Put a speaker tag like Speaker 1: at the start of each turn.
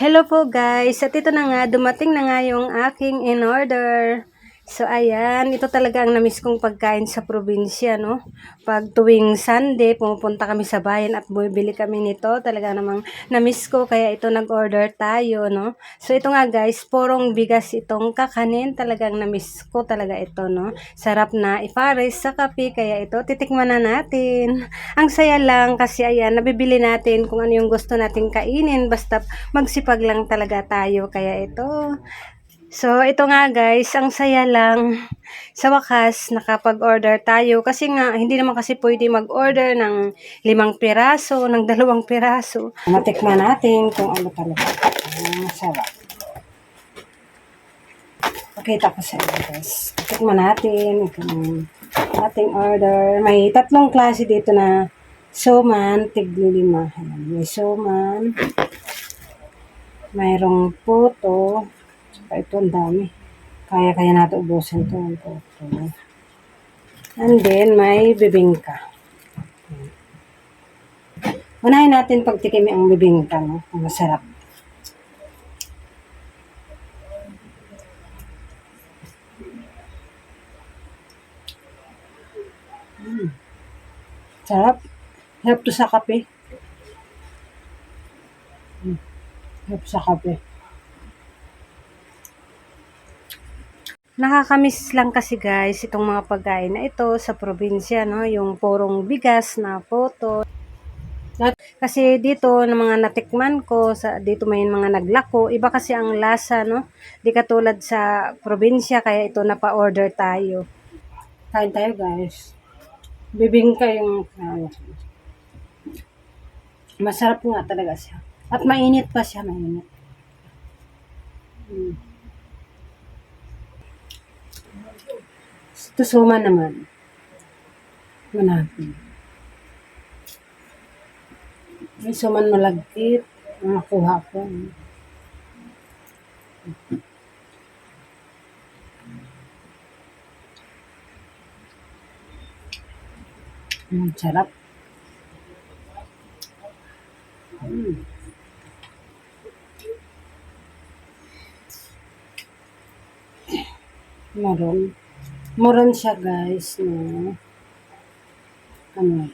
Speaker 1: Hello po guys, at ito na nga, dumating na nga yung aking in order. So ayan, ito talaga ang namiss kong pagkain sa probinsya, no? Pag tuwing Sunday, pumupunta kami sa bayan at bumibili kami nito. Talaga namang namiss ko, kaya ito nag-order tayo, no? So ito nga guys, porong bigas itong kakanin. Talagang namiss ko talaga ito, no? Sarap na ipares sa kape, kaya ito titikman na natin. Ang saya lang kasi ayan, nabibili natin kung ano yung gusto nating kainin. Basta magsipag lang talaga tayo, kaya ito. So, ito nga guys, ang saya lang. Sa wakas, nakapag-order tayo. Kasi nga, hindi naman kasi pwede mag-order ng limang piraso, ng dalawang piraso. Matikman natin kung ano talaga. Ang masarap. Pakita ko sa inyo guys. Tikman natin itong ating order. May tatlong klase dito na suman, tiglilima. May suman. Mayroong puto. Tsaka ito, ang dami. Kaya-kaya natin ubusin ito. Ang puto. And then, may bibingka. Unahin natin pagtikim ang bibingka, no? Ang masarap. Mm. Sarap. Sarap to sa kape. Mm. Sarap sa kape. Nakakamiss lang kasi guys itong mga pagkain na ito sa probinsya, no? Yung purong bigas na poto. At Kasi dito ng mga natikman ko, sa dito may mga naglako, iba kasi ang lasa, no? Di katulad sa probinsya, kaya ito napa-order tayo. Kain tayo guys. Bibingka yung ano. Masarap nga talaga siya. At mainit pa siya, mainit. Mm. Ito suman naman. Manapin. May suman malagkit. Nakuha ko. Mm, sarap. Mm. Maroon. Moron siya guys. No? Ano?